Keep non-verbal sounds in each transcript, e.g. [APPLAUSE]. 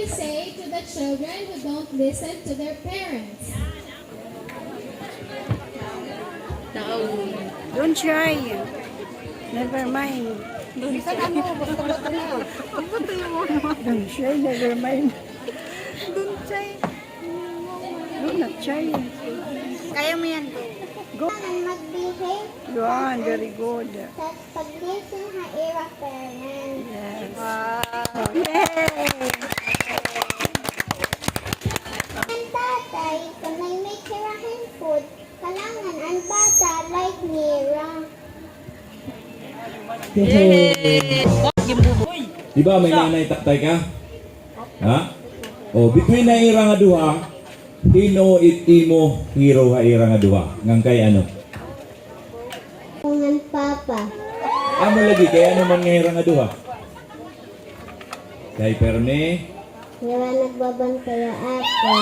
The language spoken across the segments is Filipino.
you say to the children who don't listen to their parents? Don't try. Never mind. Don't try. Don't try, never mind. Don't try. Do not try. Kaya mo yan. Go. Mag-behave Go on, very good. pag-listen ha ira parents. Yes. Yay! Like Mira. Di ba may nanay taktay ka? Ha? O, between na ira nga duha, ino it imo hero ha ira nga duha. Ngang kay ano? Kungan papa. Amo lagi, kaya naman nga ira nga duha. Kay Perne, Mira nagbabantay ako.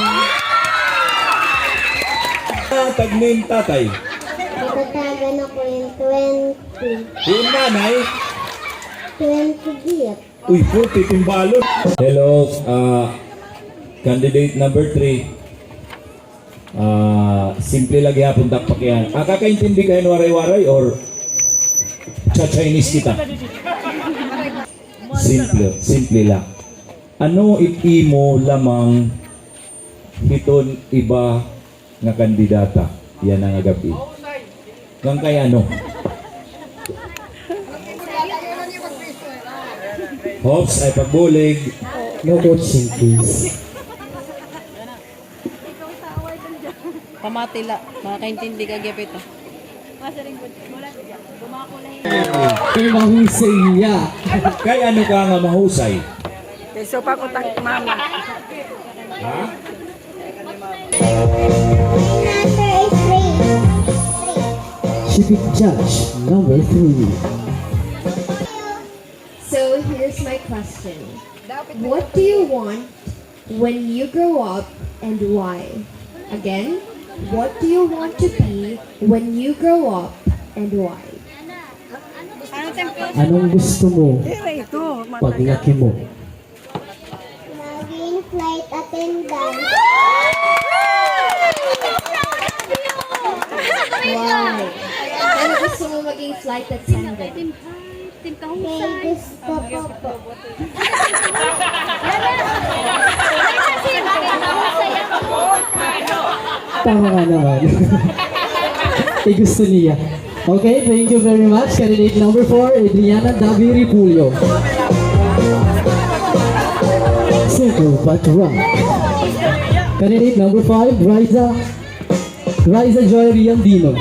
ah, tagnin tatay. Matatagan ako yung 20. Yung nanay, 20 giyat. uy, 40 timbalon. Hello, uh, candidate number 3. Ah, simple lagi hapon takpak yan. Ah, kakaintindi kayo ng waray-waray or cha-Chinese kita? Simple, simple lang. Ano iti mo lamang hiton iba nga kandidata? Yan ang agapi. Ngang kay ano? Hops ay pagbulig. No coaching please. Pamatila, makakaintindi ka gipito. Mahusaya. Kay ano ka nga mahusay? Okay, so pa ko tang mama. 3. Judge number 3. So here's my question. What do you want when you grow up and why? Again, what do you want to be when you grow up and why? Anong gusto mo Tira ito. paglaki mo? Maging flight attendant. Flight attendant? [LAUGHS] Kay gusto ko po. Tama nga naman. eh gusto niya. Okay, thank you very much. Candidate number 4, Adriana Daviri Pulyo. Circle but run. Candidate number 5, Riza Riza Joy Riandino.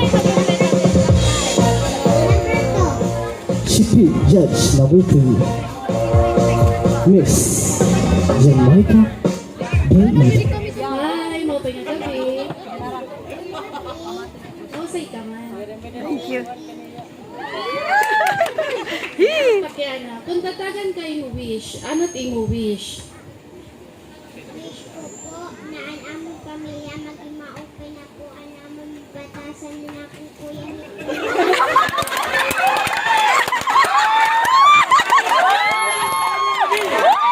Chippy Judge 2. Miss Jamaica ka man. Thank you. Pakiana, kung tatagan kayo wish, ano't imo wish? Wish ko po na ang among pamilya maging ma-open na po ang among batasan na kuya ni Thank you.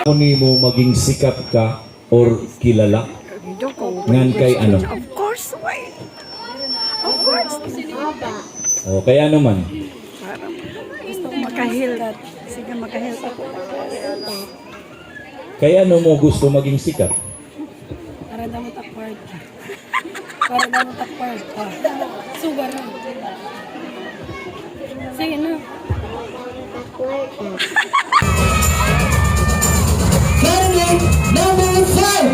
Kung mo maging sikat ka or kilala? Ngan kay ano? Of course, why? Of course. O kaya naman, gusto ko makahil sige makahil ako. kaya ano mo gusto maging sikat? Para na mo takward ka. Para na mo takward ka. Sugar. Sige na. Takwarta. Number five,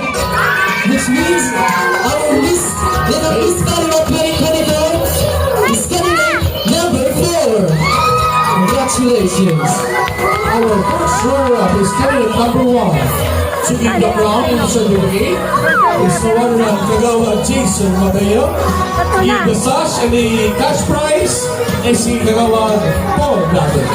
which means our Miss Little Miss Carnival 2024 is candidate number four. Congratulations. Our first runner-up is candidate number one. Taking the crown in number eight is the runner-up Kagawa Jason Mateo. The sash and the cash prize is si Kagawa Paul Natin.